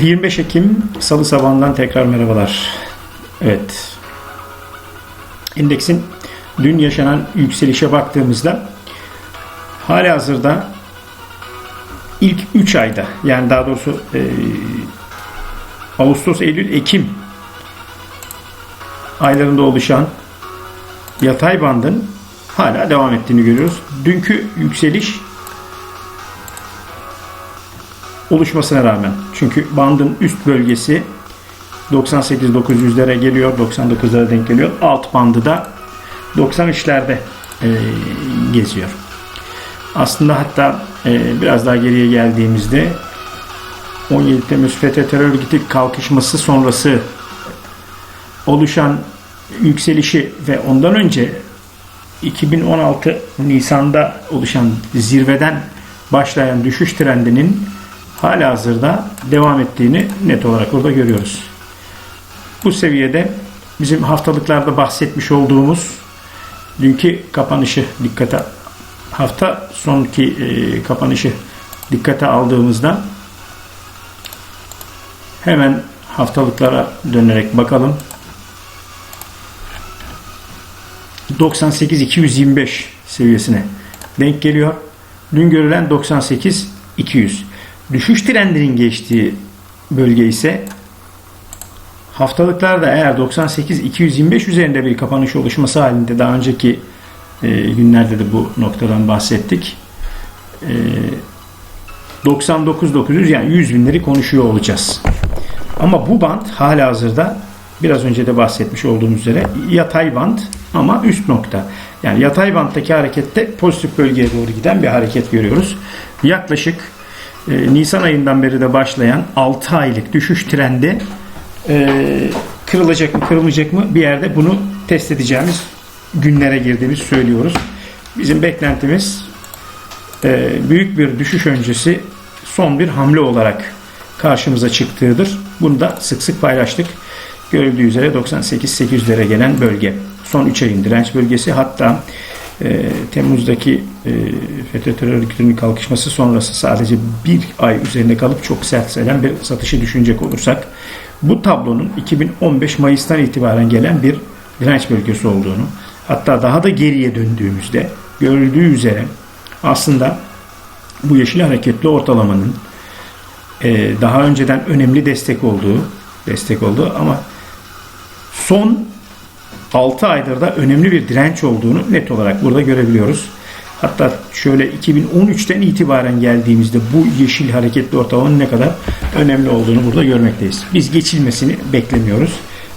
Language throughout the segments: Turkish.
25 Ekim Salı sabahından tekrar merhabalar. Evet. Endeksin dün yaşanan yükselişe baktığımızda hali hazırda ilk 3 ayda yani daha doğrusu e, Ağustos, Eylül, Ekim aylarında oluşan yatay bandın hala devam ettiğini görüyoruz. Dünkü yükseliş oluşmasına rağmen. Çünkü bandın üst bölgesi 98-900'lere geliyor, 99'lara denk geliyor. Alt bandı da 93'lerde e, geziyor. Aslında hatta e, biraz daha geriye geldiğimizde 17 Temmuz FETÖ terör örgütü kalkışması sonrası oluşan yükselişi ve ondan önce 2016 Nisan'da oluşan zirveden başlayan düşüş trendinin hala hazırda devam ettiğini net olarak burada görüyoruz. Bu seviyede bizim haftalıklarda bahsetmiş olduğumuz dünkü kapanışı dikkate hafta sonki e, kapanışı dikkate aldığımızda hemen haftalıklara dönerek bakalım. 98-225 seviyesine denk geliyor. Dün görülen 98-200. Düşüş trendinin geçtiği bölge ise haftalıklarda eğer 98-225 üzerinde bir kapanış oluşması halinde daha önceki e, günlerde de bu noktadan bahsettik. E, 99-900 yani 100 binleri konuşuyor olacağız. Ama bu band hala hazırda biraz önce de bahsetmiş olduğumuz üzere yatay band ama üst nokta. Yani yatay banttaki harekette pozitif bölgeye doğru giden bir hareket görüyoruz. Yaklaşık e, Nisan ayından beri de başlayan 6 aylık düşüş trendi e, kırılacak mı kırılmayacak mı bir yerde bunu test edeceğimiz günlere girdiğimiz söylüyoruz. Bizim beklentimiz e, büyük bir düşüş öncesi son bir hamle olarak karşımıza çıktığıdır. Bunu da sık sık paylaştık. Görüldüğü üzere 98-800'lere gelen bölge. Son 3 ayın direnç bölgesi hatta e, Temmuz'daki e, FETÖ terör örgütünün kalkışması sonrası sadece bir ay üzerinde kalıp çok sert selen bir satışı düşünecek olursak bu tablonun 2015 Mayıs'tan itibaren gelen bir direnç bölgesi olduğunu hatta daha da geriye döndüğümüzde görüldüğü üzere aslında bu yeşil hareketli ortalamanın e, daha önceden önemli destek olduğu destek olduğu ama son 6 aydır da önemli bir direnç olduğunu net olarak burada görebiliyoruz. Hatta şöyle 2013'ten itibaren geldiğimizde bu yeşil hareketli ortalamanın ne kadar önemli olduğunu burada görmekteyiz. Biz geçilmesini beklemiyoruz.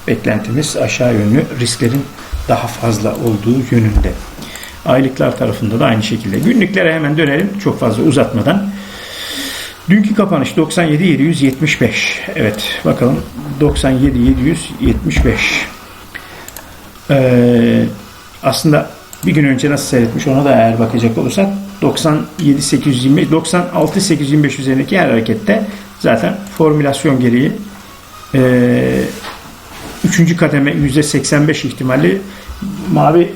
Beklentimiz aşağı yönlü risklerin daha fazla olduğu yönünde. Aylıklar tarafında da aynı şekilde. Günlüklere hemen dönelim çok fazla uzatmadan. Dünkü kapanış 97.775. Evet bakalım 97.775. Ee, aslında bir gün önce nasıl seyretmiş ona da eğer bakacak olursak 97 825 96 825 üzerindeki her harekette zaten formülasyon gereği e, üçüncü kademe %85 ihtimalle mavi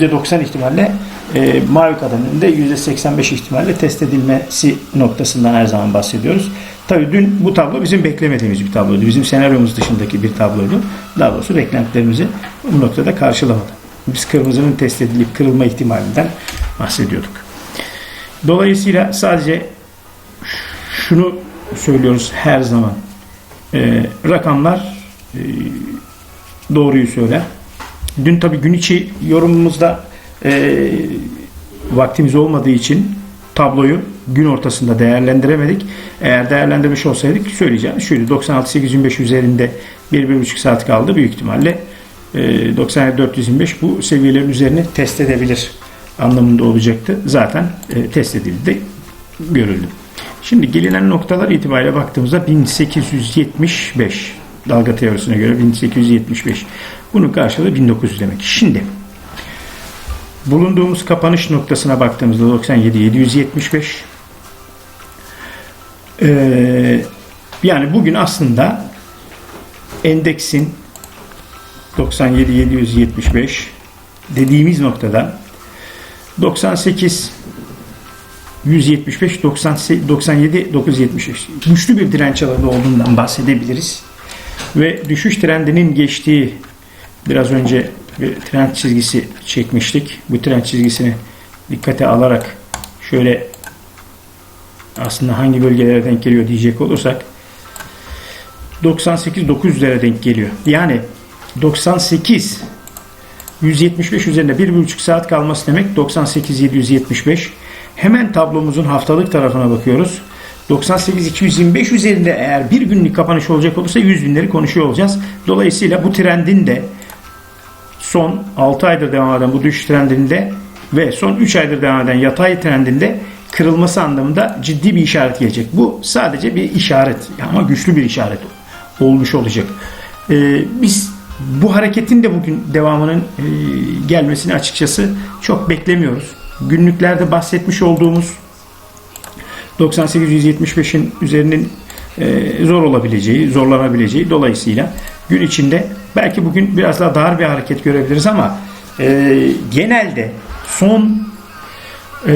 %90 ihtimalle e, mavi kademinde %85 ihtimalle test edilmesi noktasından her zaman bahsediyoruz. Tabii dün bu tablo bizim beklemediğimiz bir tabloydu. Bizim senaryomuz dışındaki bir tabloydu. Daha doğrusu beklentilerimizi bu noktada karşılamadı. Biz kırmızının test edilip kırılma ihtimalinden bahsediyorduk. Dolayısıyla sadece şunu söylüyoruz her zaman. E, rakamlar e, doğruyu söyler. Dün tabii gün içi yorumumuzda e, vaktimiz olmadığı için tabloyu gün ortasında değerlendiremedik. Eğer değerlendirmiş olsaydık söyleyeceğim. Şöyle 96-825 üzerinde 1-1,5 saat kaldı. Büyük ihtimalle e, 97-425 bu seviyelerin üzerine test edebilir anlamında olacaktı. Zaten e, test edildi görüldü. Şimdi gelinen noktalar itibariyle baktığımızda 1875 dalga teorisine göre 1875. Bunun karşılığı 1900 demek. Şimdi bulunduğumuz kapanış noktasına baktığımızda 97 775 ee, yani bugün aslında endeksin 97 775 dediğimiz noktada 98 175 98 97 975 güçlü bir direnç alanı olduğundan bahsedebiliriz. Ve düşüş trendinin geçtiği biraz önce bir trend çizgisi çekmiştik. Bu trend çizgisini dikkate alarak şöyle aslında hangi bölgelere denk geliyor diyecek olursak 98 900'lere denk geliyor. Yani 98 175 üzerinde 1,5 saat kalması demek 98 775. Hemen tablomuzun haftalık tarafına bakıyoruz. 98 225 üzerinde eğer bir günlük kapanış olacak olursa 100 binleri konuşuyor olacağız. Dolayısıyla bu trendin de son 6 aydır devam eden bu düşüş trendinde ve son 3 aydır devam eden yatay trendinde kırılması anlamında ciddi bir işaret gelecek. Bu sadece bir işaret ama güçlü bir işaret olmuş olacak. Ee, biz bu hareketin de bugün devamının e, gelmesini açıkçası çok beklemiyoruz. Günlüklerde bahsetmiş olduğumuz 98-175'in üzerinin e, zor olabileceği, zorlanabileceği dolayısıyla gün içinde belki bugün biraz daha dar bir hareket görebiliriz ama e, genelde son e,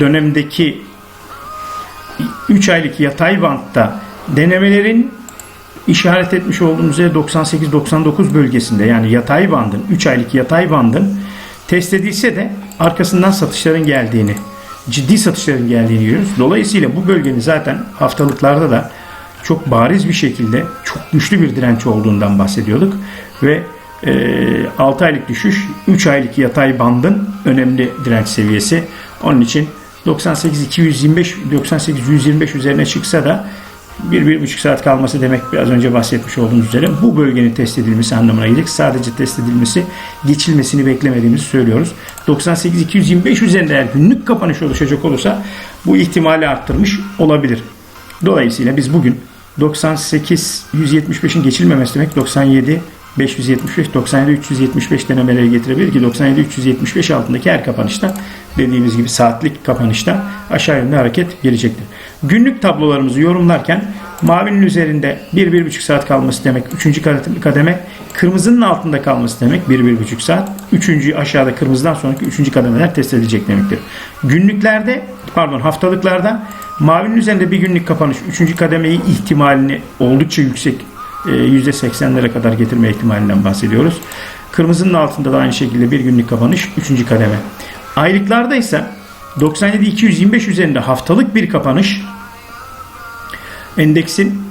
dönemdeki 3 aylık yatay bantta denemelerin işaret etmiş olduğumuz üzere 98-99 bölgesinde yani yatay bandın 3 aylık yatay bandın test edilse de arkasından satışların geldiğini ciddi satışların geldiğini görüyoruz. Dolayısıyla bu bölgenin zaten haftalıklarda da çok bariz bir şekilde çok güçlü bir direnç olduğundan bahsediyorduk ve e, 6 aylık düşüş 3 aylık yatay bandın önemli direnç seviyesi. Onun için 98 225 98 125 üzerine çıksa da 1-1,5 saat kalması demek biraz önce bahsetmiş olduğumuz üzere bu bölgenin test edilmesi anlamına gelecek. Sadece test edilmesi, geçilmesini beklemediğimizi söylüyoruz. 98-225 üzerinde eğer günlük kapanış oluşacak olursa bu ihtimali arttırmış olabilir. Dolayısıyla biz bugün 98-175'in geçilmemesi demek 97 575 97 375 denemeleri getirebilir ki 97 375 altındaki her kapanışta dediğimiz gibi saatlik kapanışta aşağı yönlü hareket gelecektir. Günlük tablolarımızı yorumlarken mavinin üzerinde 1-1,5 saat kalması demek 3. kademe, kırmızının altında kalması demek 1-1,5 saat, 3. aşağıda kırmızıdan sonraki 3. kademeler test edilecek demektir. Günlüklerde pardon haftalıklarda mavinin üzerinde bir günlük kapanış 3. kademeyi ihtimalini oldukça yüksek %80'lere kadar getirme ihtimalinden bahsediyoruz. Kırmızının altında da aynı şekilde bir günlük kapanış 3. kademe. Aylıklarda ise 97-225 üzerinde haftalık bir kapanış endeksin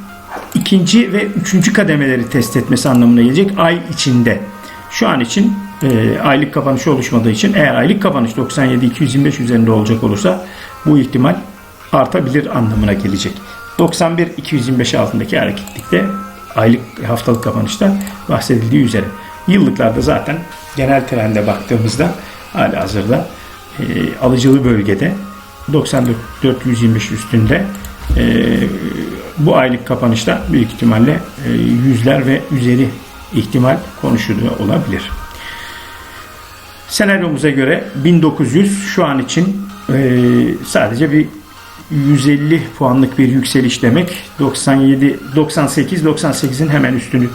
ikinci ve üçüncü kademeleri test etmesi anlamına gelecek ay içinde. Şu an için e, aylık kapanış oluşmadığı için eğer aylık kapanış 97-225 üzerinde olacak olursa bu ihtimal artabilir anlamına gelecek. 91-225 altındaki hareketlikte aylık haftalık kapanışta bahsedildiği üzere. Yıllıklarda zaten genel trende baktığımızda hala hazırda e, alıcılı bölgede 94-425 üstünde e, bu aylık kapanışta büyük ihtimalle e, yüzler ve üzeri ihtimal konuşuluyor olabilir. Senaryomuza göre 1900 şu an için e, sadece bir 150 puanlık bir yükseliş demek 97 98 98'in hemen üstünü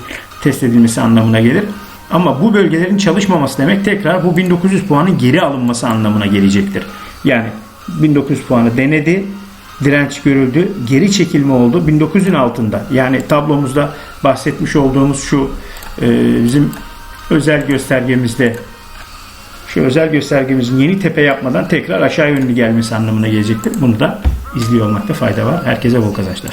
test edilmesi anlamına gelir. Ama bu bölgelerin çalışmaması demek tekrar bu 1900 puanın geri alınması anlamına gelecektir. Yani 1900 puanı denedi, direnç görüldü, geri çekilme oldu 1900'ün altında. Yani tablomuzda bahsetmiş olduğumuz şu e, bizim özel göstergemizde şu özel göstergemizin yeni tepe yapmadan tekrar aşağı yönlü gelmesi anlamına gelecektir. Bunu da izliyor olmakta fayda var. Herkese bol kazançlar.